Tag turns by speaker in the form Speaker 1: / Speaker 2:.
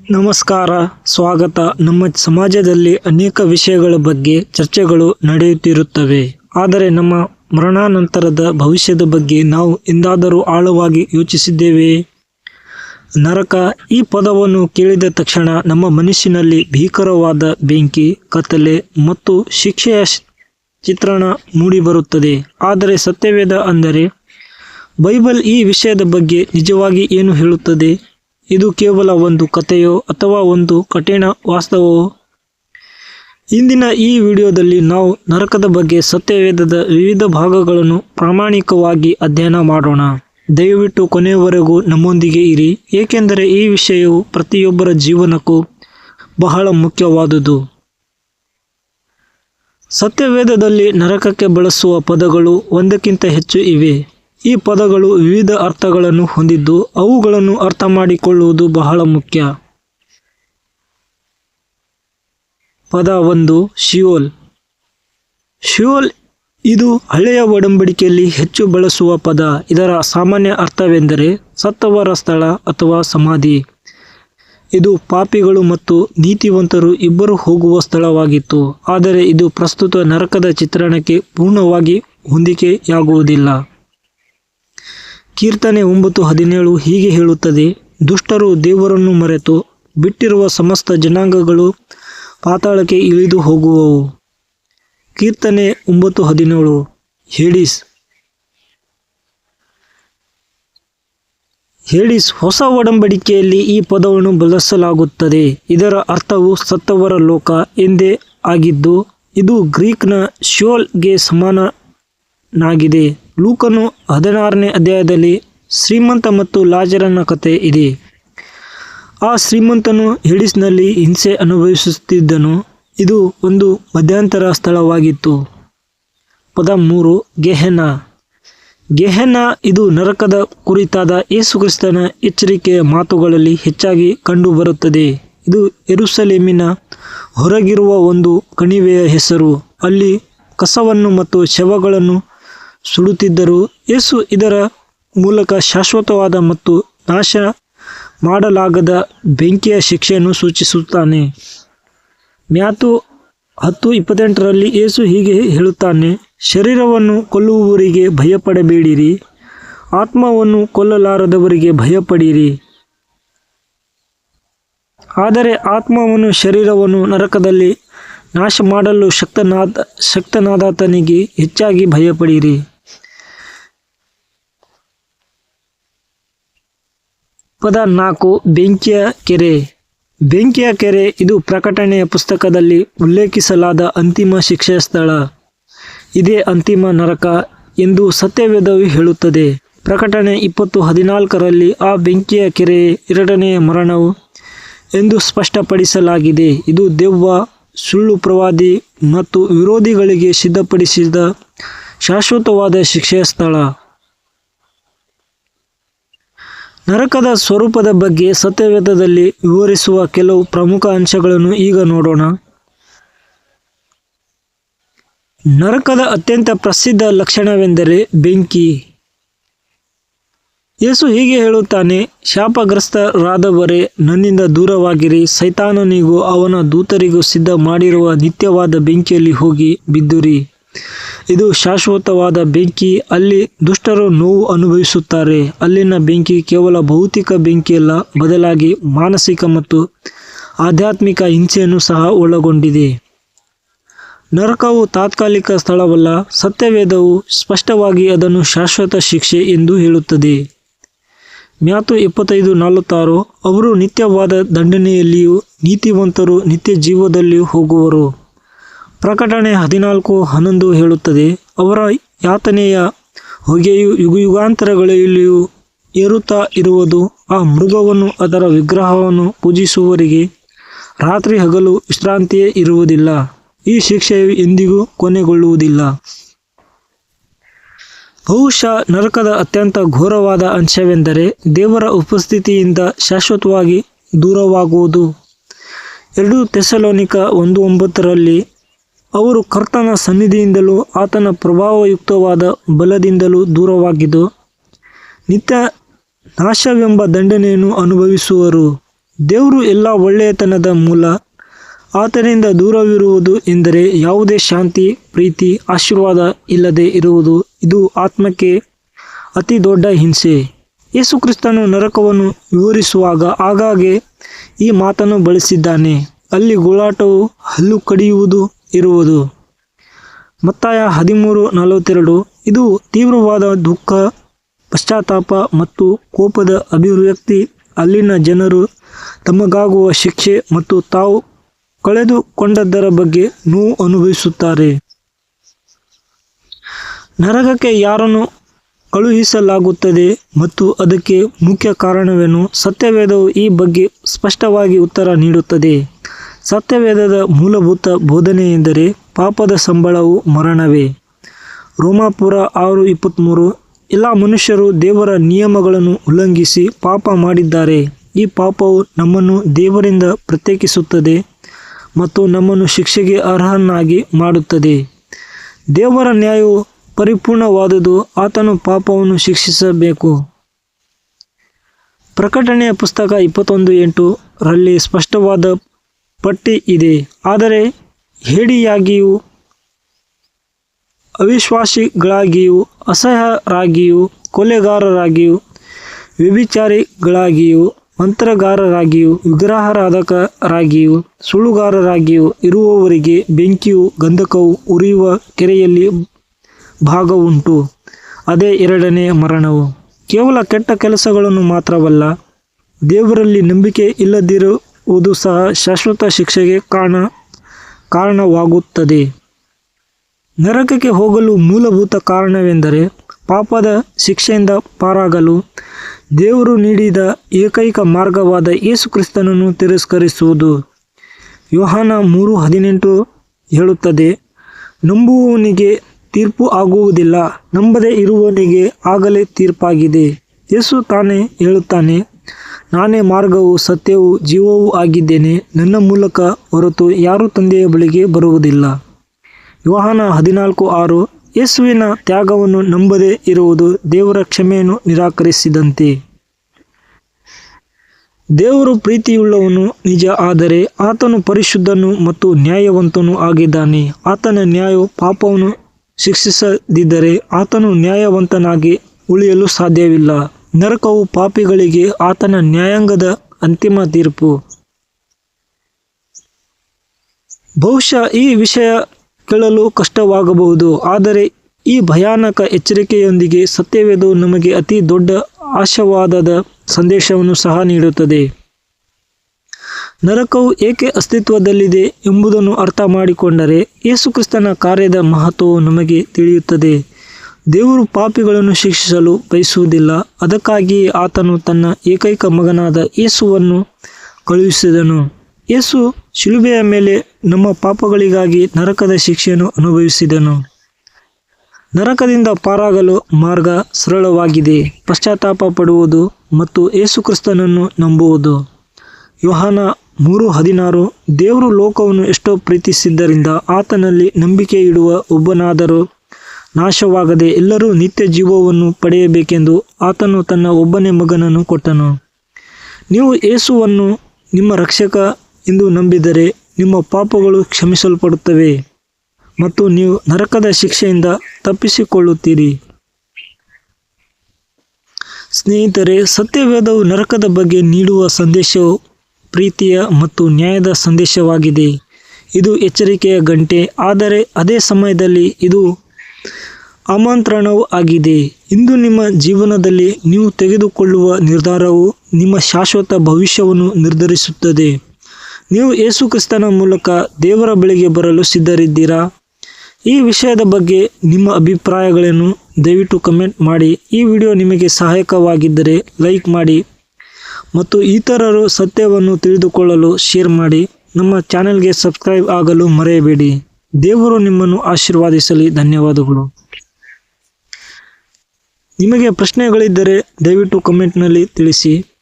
Speaker 1: ನಮಸ್ಕಾರ, ಸ್ವಾಗತ. ನಮ್ಮ ಸಮಾಜದಲ್ಲಿ ಅನೇಕ ವಿಷಯಗಳ ಬಗ್ಗೆ ಚರ್ಚೆಗಳು ನಡೆಯುತ್ತಿರುತ್ತವೆ. ಆದರೆ ನಮ್ಮ ಮರಣಾನಂತರದ ಭವಿಷ್ಯದ ಬಗ್ಗೆ ನಾವು ಎಂದಾದರೂ ಆಳವಾಗಿ ಯೋಚಿಸಿದ್ದೇವೆ. ನರಕ ಈ ಪದವನ್ನು ಕೇಳಿದ ತಕ್ಷಣ ನಮ್ಮ ಮನಸ್ಸಿನಲ್ಲಿ ಭೀಕರವಾದ ಬೆಂಕಿ, ಕತ್ತಲೆ ಮತ್ತು ಶಿಕ್ಷೆಯ ಚಿತ್ರಣ ಮೂಡಿಬರುತ್ತದೆ. ಆದರೆ ಸತ್ಯವೇದ ಅಂದರೆ, ಬೈಬಲ್ ಈ ವಿಷಯದ ಬಗ್ಗೆ ನಿಜವಾಗಿ ಏನು ಹೇಳುತ್ತದೆ? ಇದು ಕೇವಲ ಒಂದು ಕಥೆಯೋ ಅಥವಾ ಒಂದು ಕಠಿಣ ವಾಸ್ತವವೋ? ಇಂದಿನ ಈ ವಿಡಿಯೋದಲ್ಲಿ ನಾವು ನರಕದ ಬಗ್ಗೆ ಸತ್ಯವೇದದ ವಿವಿಧ ಭಾಗಗಳನ್ನು ಪ್ರಾಮಾಣಿಕವಾಗಿ ಅಧ್ಯಯನ ಮಾಡೋಣ. ದಯವಿಟ್ಟು ಕೊನೆಯವರೆಗೂ ನಮ್ಮೊಂದಿಗೆ ಇರಿ. ಏಕೆಂದರೆ ಈ ವಿಷಯವು ಪ್ರತಿಯೊಬ್ಬರ ಜೀವನಕ್ಕೂ ಬಹಳ ಮುಖ್ಯವಾದುದು. ಸತ್ಯವೇದದಲ್ಲಿ ನರಕಕ್ಕೆ ಬಳಸುವ ಪದಗಳು ಒಂದಕ್ಕಿಂತ ಹೆಚ್ಚು ಇವೆ. ಈ ಪದಗಳು ವಿವಿಧ ಅರ್ಥಗಳನ್ನು ಹೊಂದಿದ್ದು ಅವುಗಳನ್ನು ಅರ್ಥ ಮಾಡಿಕೊಳ್ಳುವುದು ಬಹಳ ಮುಖ್ಯ. ಪದ ಒಂದು, ಶಿಯೋಲ್. ಶಿಯೋಲ್ ಇದು ಹಳೆಯ ಒಡಂಬಡಿಕೆಯಲ್ಲಿ ಹೆಚ್ಚು ಬಳಸುವ ಪದ. ಇದರ ಸಾಮಾನ್ಯ ಅರ್ಥವೆಂದರೆ ಸತ್ತವರ ಸ್ಥಳ ಅಥವಾ ಸಮಾಧಿ. ಇದು ಪಾಪಿಗಳು ಮತ್ತು ನೀತಿವಂತರು ಇಬ್ಬರು ಹೋಗುವ ಸ್ಥಳವಾಗಿತ್ತು. ಆದರೆ ಇದು ಪ್ರಸ್ತುತ ನರಕದ ಚಿತ್ರಣಕ್ಕೆ ಪೂರ್ಣವಾಗಿ ಹೊಂದಿಕೆಯಾಗುವುದಿಲ್ಲ. ಕೀರ್ತನೆ ಒಂಬತ್ತು ಹದಿನೇಳು ಹೀಗೆ ಹೇಳುತ್ತದೆ, ದುಷ್ಟರು ದೇವರನ್ನು ಮರೆತು ಬಿಟ್ಟಿರುವ ಸಮಸ್ತ ಜನಾಂಗಗಳು ಪಾತಾಳಕ್ಕೆ ಇಳಿದು ಹೋಗುವವು. ಕೀರ್ತನೆ ಒಂಬತ್ತು ಹದಿನೇಳು, ಹೇಡಿಸ್ ಹೇಡಿಸ್, ಹೊಸ ಒಡಂಬಡಿಕೆಯಲ್ಲಿ ಈ ಪದವನ್ನು ಬಳಸಲಾಗುತ್ತದೆ. ಇದರ ಅರ್ಥವು ಸತ್ತವರ ಲೋಕ ಎಂದೇ ಆಗಿದ್ದು, ಇದು ಗ್ರೀಕ್ನ ಶೋಲ್ಗೆ ಸಮಾನನಾಗಿದೆ. ಲೂಕನು ಹದಿನಾರನೇ ಅಧ್ಯಾಯದಲ್ಲಿ ಶ್ರೀಮಂತ ಮತ್ತು ಲಾಜರನ ಕಥೆ ಇದೆ. ಆ ಶ್ರೀಮಂತನು ಹೆಡಿಸ್ನಲ್ಲಿ ಹಿಂಸೆ ಅನುಭವಿಸುತ್ತಿದ್ದನು. ಇದು ಒಂದು ಮಧ್ಯಂತರ ಸ್ಥಳವಾಗಿತ್ತು. ಪದ ಮೂರು, ಗೆಹೆನ. ಗೆಹೆನ ಇದು ನರಕದ ಕುರಿತಾದ ಯೇಸುಕ್ರಿಸ್ತನ ಎಚ್ಚರಿಕೆಯ ಮಾತುಗಳಲ್ಲಿ ಹೆಚ್ಚಾಗಿ ಕಂಡುಬರುತ್ತದೆ. ಇದು ಎರುಸಲೇಮಿನ ಹೊರಗಿರುವ ಒಂದು ಕಣಿವೆಯ ಹೆಸರು. ಅಲ್ಲಿ ಕಸವನ್ನು ಮತ್ತು ಶವಗಳನ್ನು ಸುಡುತ್ತಿದ್ದರು ಯೇಸು ಇದರ ಮೂಲಕ ಶಾಶ್ವತವಾದ ಮತ್ತು ನಾಶ ಮಾಡಲಾಗದ ಬೆಂಕಿಯ ಶಿಕ್ಷೆಯನ್ನು ಸೂಚಿಸುತ್ತಾನೆ. ಮ್ಯಾತು ಹತ್ತು ಇಪ್ಪತ್ತೆಂಟರಲ್ಲಿ ಯೇಸು ಹೀಗೆ ಹೇಳುತ್ತಾನೆ, ಶರೀರವನ್ನು ಕೊಲ್ಲುವವರಿಗೆ ಭಯಪಡಬೇಡಿರಿ, ಆತ್ಮವನ್ನು ಕೊಲ್ಲಲಾರದವರಿಗೆ ಭಯಪಡಿರಿ. ಆದರೆ ಆತ್ಮವನ್ನು ಶರೀರವನ್ನು ನರಕದಲ್ಲಿ ನಾಶ ಮಾಡಲು ಶಕ್ತನಾದ, ಶಕ್ತನಾದಾತನಿಗೆ ಹೆಚ್ಚಾಗಿ ಭಯಪಡಿರಿ. ಪದ ನಾಲ್ಕು ಬೆಂಕಿಯ ಕೆರೆ. ಬೆಂಕಿಯ ಕೆರೆ ಇದು ಪ್ರಕಟಣೆಯ ಪುಸ್ತಕದಲ್ಲಿ ಉಲ್ಲೇಖಿಸಲಾದ ಅಂತಿಮ ಶಿಕ್ಷೆಯ ಸ್ಥಳ. ಇದೇ ಅಂತಿಮ ನರಕ ಎಂದು ಸತ್ಯವೇದವು ಹೇಳುತ್ತದೆ. ಪ್ರಕಟಣೆ ಇಪ್ಪತ್ತು ಹದಿನಾಲ್ಕರಲ್ಲಿ ಆ ಬೆಂಕಿಯ ಕೆರೆ ಎರಡನೆಯ ಮರಣವು ಎಂದು ಸ್ಪಷ್ಟಪಡಿಸಲಾಗಿದೆ. ಇದು ದೆವ್ವ ಸುಳ್ಳು ಪ್ರವಾದಿ ಮತ್ತು ವಿರೋಧಿಗಳಿಗೆ ಸಿದ್ಧಪಡಿಸಿದ ಶಾಶ್ವತವಾದ ಶಿಕ್ಷೆಯ ಸ್ಥಳ. ನರಕದ ಸ್ವರೂಪದ ಬಗ್ಗೆ ಸತ್ಯವೇದದಲ್ಲಿ ವಿವರಿಸುವ ಕೆಲವು ಪ್ರಮುಖ ಅಂಶಗಳನ್ನು ಈಗ ನೋಡೋಣ. ನರಕದ ಅತ್ಯಂತ ಪ್ರಸಿದ್ಧ ಲಕ್ಷಣವೆಂದರೆ ಬೆಂಕಿ. ಯೇಸು ಹೀಗೆ ಹೇಳುತ್ತಾನೆ, ಶಾಪಗ್ರಸ್ತರಾದವರೇ, ನನ್ನಿಂದ ದೂರವಾಗಿರಿ, ಸೈತಾನನಿಗೂ ಅವನ ದೂತರಿಗೂ ಸಿದ್ಧ ಮಾಡಿರುವ ನಿತ್ಯವಾದ ಬೆಂಕಿಯಲ್ಲಿ ಹೋಗಿ ಬಿದ್ದುರಿ. ಇದು ಶಾಶ್ವತವಾದ ಬೆಂಕಿ, ಅಲ್ಲಿ ದುಷ್ಟರು ನೋವು ಅನುಭವಿಸುತ್ತಾರೆ. ಅಲ್ಲಿನ ಬೆಂಕಿ ಕೇವಲ ಭೌತಿಕ ಬೆಂಕಿಯಲ್ಲ, ಬದಲಾಗಿ ಮಾನಸಿಕ ಮತ್ತು ಆಧ್ಯಾತ್ಮಿಕ ಹಿಂಸೆಯನ್ನು ಸಹ ಒಳಗೊಂಡಿದೆ. ನರಕವು ತಾತ್ಕಾಲಿಕ ಸ್ಥಳವಲ್ಲ, ಸತ್ಯವೇದವು ಸ್ಪಷ್ಟವಾಗಿ ಅದನ್ನು ಶಾಶ್ವತ ಶಿಕ್ಷೆ ಎಂದು ಹೇಳುತ್ತದೆ. ಮ್ಯಾತು ಇಪ್ಪತ್ತೈದು ನಲವತ್ತಾರು, ಅವರು ನಿತ್ಯವಾದ ದಂಡನೆಯಲ್ಲಿಯೂ ನೀತಿವಂತರು ನಿತ್ಯ ಜೀವದಲ್ಲಿಯೂ ಹೋಗುವರು. ಪ್ರಕಟಣೆ ಹದಿನಾಲ್ಕು ಹನ್ನೊಂದು ಹೇಳುತ್ತದೆ, ಅವರ ಯಾತನೆಯ ಹೊಗೆಯು ಯುಗಯುಗಾಂತರಗಳಲ್ಲಿಯೂ ಏರುತ್ತಾ ಇರುವುದು, ಆ ಮೃಗವನ್ನು ಅದರ ವಿಗ್ರಹವನ್ನು ಪೂಜಿಸುವವರಿಗೆ ರಾತ್ರಿ ಹಗಲು ವಿಶ್ರಾಂತಿಯೇ ಇರುವುದಿಲ್ಲ. ಈ ಶಿಕ್ಷೆಯು ಎಂದಿಗೂ ಕೊನೆಗೊಳ್ಳುವುದಿಲ್ಲ. ಬಹುಶಃ ನರಕದ ಅತ್ಯಂತ ಘೋರವಾದ ಅಂಶವೆಂದರೆ ದೇವರ ಉಪಸ್ಥಿತಿಯಿಂದ ಶಾಶ್ವತವಾಗಿ ದೂರವಾಗುವುದು. ಎರಡು ತೆಸಲೋನಿಕ ಒಂದು ಒಂಬತ್ತರಲ್ಲಿ ಅವರು ಕರ್ತನ ಸನ್ನಿಧಿಯಿಂದಲೂ ಆತನ ಪ್ರಭಾವಯುಕ್ತವಾದ ಬಲದಿಂದಲೂ ದೂರವಾಗಿದ್ದು, ನಿತ್ಯ ನಾಶವೆಂಬ ದಂಡನೆಯನ್ನು ಅನುಭವಿಸುವರು. ದೇವರು ಎಲ್ಲ ಒಳ್ಳೆಯತನದ ಮೂಲ ಆತನಿಂದ ದೂರವಿರುವುದು ಎಂದರೆ ಯಾವುದೇ ಶಾಂತಿ, ಪ್ರೀತಿ, ಆಶೀರ್ವಾದ ಇಲ್ಲದೆ ಇರುವುದು. ಇದು ಆತ್ಮಕ್ಕೆ ಅತಿ ದೊಡ್ಡ ಹಿಂಸೆ. ಯೇಸು ಕ್ರಿಸ್ತನು ನರಕವನ್ನು ವಿವರಿಸುವಾಗ ಆಗಾಗ್ಗೆ ಈ ಮಾತನ್ನು ಬಳಸಿದ್ದಾನೆ. ಅಲ್ಲಿ ಗೋಳಾಟವು ಹಲ್ಲು ಕಡಿಯುವುದು ಇರುವುದು. ಮತ್ತಾಯ ಹದಿಮೂರು ನಲವತ್ತೆರಡು, ಇದು ತೀವ್ರವಾದ ದುಃಖ, ಪಶ್ಚಾತ್ತಾಪ ಮತ್ತು ಕೋಪದ ಅಭಿವ್ಯಕ್ತಿ. ಅಲ್ಲಿನ ಜನರು ತಮಗಾಗುವ ಶಿಕ್ಷೆ ಮತ್ತು ತಾವು ಕಳೆದುಕೊಂಡದ್ದರ ಬಗ್ಗೆ ನೋವು ಅನುಭವಿಸುತ್ತಾರೆ. ನರಕಕ್ಕೆ ಯಾರನ್ನು ಕಳುಹಿಸಲಾಗುತ್ತದೆ ಮತ್ತು ಅದಕ್ಕೆ ಮುಖ್ಯ ಕಾರಣವೇನು? ಸತ್ಯವೇದವು ಈ ಬಗ್ಗೆ ಸ್ಪಷ್ಟವಾಗಿ ಉತ್ತರ ನೀಡುತ್ತದೆ. ಸತ್ಯವೇದದ ಮೂಲಭೂತ ಬೋಧನೆ ಎಂದರೆ ಪಾಪದ ಸಂಬಳವು ಮರಣವೇ. ರೋಮಾಪುರ ಆರು ಇಪ್ಪತ್ತ್ಮೂರು ಎಲ್ಲ ಮನುಷ್ಯರು ದೇವರ ನಿಯಮಗಳನ್ನು ಉಲ್ಲಂಘಿಸಿ ಪಾಪ ಮಾಡಿದ್ದಾರೆ. ಈ ಪಾಪವು ನಮ್ಮನ್ನು ದೇವರಿಂದ ಪ್ರತ್ಯೇಕಿಸುತ್ತದೆ. ಮತ್ತು ನಮ್ಮನ್ನು ಶಿಕ್ಷೆಗೆ ಅರ್ಹನಾಗಿ ಮಾಡುತ್ತದೆ. ದೇವರ ನ್ಯಾಯವು ಪರಿಪೂರ್ಣವಾದುದು, ಆತನು ಪಾಪವನ್ನು ಶಿಕ್ಷಿಸಬೇಕು. ಪ್ರಕಟಣೆಯ ಪುಸ್ತಕ ಇಪ್ಪತ್ತೊಂದು ಎಂಟು ರಲ್ಲಿ ಸ್ಪಷ್ಟವಾದ ಪಟ್ಟಿ ಇದೆ. ಆದರೆ, ಹೇಡಿಯಾಗಿಯೂ, ಅವಿಶ್ವಾಸಿಗಳಾಗಿಯೂ, ಅಸಹ್ಯರಾಗಿಯೂ, ಕೊಲೆಗಾರರಾಗಿಯೂ, ವ್ಯಭಿಚಾರಿಗಳಾಗಿಯೂ ಮಂತ್ರಗಾರರಾಗಿಯೂ ವಿಗ್ರಹಾರಾಧಕರಾಗಿಯೂ ಸುಳ್ಳುಗಾರರಾಗಿಯೂ ಇರುವವರಿಗೆ ಬೆಂಕಿಯು ಗಂಧಕವು ಉರಿಯುವ ಕೆರೆಯಲ್ಲಿ ಭಾಗವುಂಟು. ಅದೇ ಎರಡನೇ ಮರಣವು. ಕೇವಲ ಕೆಟ್ಟ ಕೆಲಸಗಳನ್ನು ಮಾತ್ರವಲ್ಲ, ದೇವರಲ್ಲಿ ನಂಬಿಕೆ ಇಲ್ಲದಿರುವುದು ಸಹ ಶಾಶ್ವತ ಶಿಕ್ಷೆಗೆ ಕಾರಣ, ಕಾರಣವಾಗುತ್ತದೆ. ನರಕಕ್ಕೆ ಹೋಗಲು ಮೂಲಭೂತ ಕಾರಣವೆಂದರೆ ಪಾಪದ ಶಿಕ್ಷೆಯಿಂದ ಪಾರಾಗಲು ದೇವರು ನೀಡಿದ ಏಕೈಕ ಮಾರ್ಗವಾದ ಯೇಸು ಕ್ರಿಸ್ತನನ್ನು ತಿರಸ್ಕರಿಸುವುದು. ಯೋಹಾನ ಮೂರು ಹದಿನೆಂಟು ಹೇಳುತ್ತದೆ, ನಂಬುವವನಿಗೆ ತೀರ್ಪು ಆಗುವುದಿಲ್ಲ, ನಂಬದೇ ಇರುವವನಿಗೆ ಆಗಲೇ ತೀರ್ಪಾಗಿದೆ. ಯೇಸು ತಾನೇ ಹೇಳುತ್ತಾನೆ, ನಾನೇ ಮಾರ್ಗವು ಸತ್ಯವೂ ಜೀವವೂ ಆಗಿದ್ದೇನೆ, ನನ್ನ ಮೂಲಕ ಹೊರತು ಯಾರೂ ತಂದೆಯ ಬಳಿಗೆ ಬರುವುದಿಲ್ಲ. ಯೋಹಾನ ಹದಿನಾಲ್ಕು ಆರು ಯೇಸುವಿನ ತ್ಯಾಗವನ್ನು ನಂಬದೇ ಇರುವುದು ದೇವರ ಕ್ಷಮೆಯನ್ನು ನಿರಾಕರಿಸಿದಂತೆ. ದೇವರು ಪ್ರೀತಿಯುಳ್ಳವನು ನಿಜ, ಆದರೆ ಆತನು ಪರಿಶುದ್ಧನು ಮತ್ತು ನ್ಯಾಯವಂತನು ಆಗಿದ್ದಾನೆ. ಆತನ ನ್ಯಾಯವು ಪಾಪವನ್ನು ಶಿಕ್ಷಿಸದಿದ್ದರೆ ಆತನು ನ್ಯಾಯವಂತನಾಗಿ ಉಳಿಯಲು ಸಾಧ್ಯವಿಲ್ಲ. ನರಕವು ಪಾಪಿಗಳಿಗೆ ಆತನ ನ್ಯಾಯಾಂಗದ ಅಂತಿಮ ತೀರ್ಪು. ಬಹುಶಃ ಈ ವಿಷಯ ಕೇಳಲು ಕಷ್ಟವಾಗಬಹುದು. ಆದರೆ ಈ ಭಯಾನಕ ಎಚ್ಚರಿಕೆಯೊಂದಿಗೆ ಸತ್ಯವೇದವು ನಮಗೆ ಅತಿ ದೊಡ್ಡ ಆಶಾವಾದದ ಸಂದೇಶವನ್ನು ಸಹ ನೀಡುತ್ತದೆ. ನರಕವು ಏಕೆ ಅಸ್ತಿತ್ವದಲ್ಲಿದೆ ಎಂಬುದನ್ನು ಅರ್ಥ ಮಾಡಿಕೊಂಡರೆ ಯೇಸುಕ್ರಿಸ್ತನ ಕಾರ್ಯದ ಮಹತ್ವವು ನಮಗೆ ತಿಳಿಯುತ್ತದೆ. ದೇವರು ಪಾಪಿಗಳನ್ನು ಶಿಕ್ಷಿಸಲು ಬಯಸುವುದಿಲ್ಲ. ಅದಕ್ಕಾಗಿಯೇ ಆತನು ತನ್ನ ಏಕೈಕ ಮಗನಾದ ಯೇಸುವನ್ನು ಕಳುಹಿಸಿದನು. ಯೇಸು ಶಿಲುಬೆಯ ಮೇಲೆ ನಮ್ಮ ಪಾಪಗಳಿಗಾಗಿ ನರಕದ ಶಿಕ್ಷೆಯನ್ನು ಅನುಭವಿಸಿದನು. ನರಕದಿಂದ ಪಾರಾಗಲು ಮಾರ್ಗ ಸರಳವಾಗಿದೆ. ಪಶ್ಚಾತ್ತಾಪ ಪಡುವುದು ಮತ್ತು ಯೇಸುಕ್ರಿಸ್ತನನ್ನು ನಂಬುವುದು. ಯೋಹಾನ ಮೂರು ಹದಿನಾರು, ದೇವರು ಲೋಕವನ್ನು ಎಷ್ಟೋ ಪ್ರೀತಿಸಿದ್ದರಿಂದ ಆತನಲ್ಲಿ ನಂಬಿಕೆ ಇಡುವ ಒಬ್ಬನಾದರೂ ನಾಶವಾಗದೆ ಎಲ್ಲರೂ ನಿತ್ಯ ಜೀವವನ್ನು ಪಡೆಯಬೇಕೆಂದು ಆತನು ತನ್ನ ಒಬ್ಬನೇ ಮಗನನ್ನು ಕೊಟ್ಟನು. ನೀವು ಯೇಸುವನ್ನು ನಿಮ್ಮ ರಕ್ಷಕ ಎಂದು ನಂಬಿದರೆ ನಿಮ್ಮ ಪಾಪಗಳು ಕ್ಷಮಿಸಲ್ಪಡುತ್ತವೆ ಮತ್ತು ನೀವು ನರಕದ ಶಿಕ್ಷೆಯಿಂದ ತಪ್ಪಿಸಿಕೊಳ್ಳುತ್ತೀರಿ. ಸ್ನೇಹಿತರೆ, ಸತ್ಯವೇದವು ನರಕದ ಬಗ್ಗೆ ನೀಡುವ ಸಂದೇಶವು ಪ್ರೀತಿಯ ಮತ್ತು ನ್ಯಾಯದ ಸಂದೇಶವಾಗಿದೆ. ಇದು ಎಚ್ಚರಿಕೆಯ ಗಂಟೆ, ಆದರೆ ಅದೇ ಸಮಯದಲ್ಲಿ ಇದು ಆಮಂತ್ರಣವೂ ಆಗಿದೆ. ಇಂದು ನಿಮ್ಮ ಜೀವನದಲ್ಲಿ ನೀವು ತೆಗೆದುಕೊಳ್ಳುವ ನಿರ್ಧಾರವು ನಿಮ್ಮ ಶಾಶ್ವತ ಭವಿಷ್ಯವನ್ನು ನಿರ್ಧರಿಸುತ್ತದೆ. ನೀವು ಯೇಸು ಕ್ರಿಸ್ತನ ಮೂಲಕ ದೇವರ ಬಳಿಗೆ ಬರಲು ಸಿದ್ಧರಿದ್ದೀರಾ? ಈ ವಿಷಯದ ಬಗ್ಗೆ ನಿಮ್ಮ ಅಭಿಪ್ರಾಯಗಳನ್ನು ದಯವಿಟ್ಟು ಕಮೆಂಟ್ ಮಾಡಿ. ಈ ವಿಡಿಯೋ ನಿಮಗೆ ಸಹಾಯಕವಾಗಿದ್ದರೆ ಲೈಕ್ ಮಾಡಿ ಮತ್ತು ಇತರರು ಸತ್ಯವನ್ನು ತಿಳಿದುಕೊಳ್ಳಲು ಶೇರ್ ಮಾಡಿ. ನಮ್ಮ ಚಾನೆಲ್ಗೆ ಸಬ್ಸ್ಕ್ರೈಬ್ ಆಗಲು ಮರೆಯಬೇಡಿ. ದೇವರು ನಿಮ್ಮನ್ನು ಆಶೀರ್ವಾದಿಸಲಿ. ಧನ್ಯವಾದಗಳು. ನಿಮಗೆ ಪ್ರಶ್ನೆಗಳಿದ್ದರೆ ದಯವಿಟ್ಟು ಕಮೆಂಟ್ನಲ್ಲಿ ತಿಳಿಸಿ.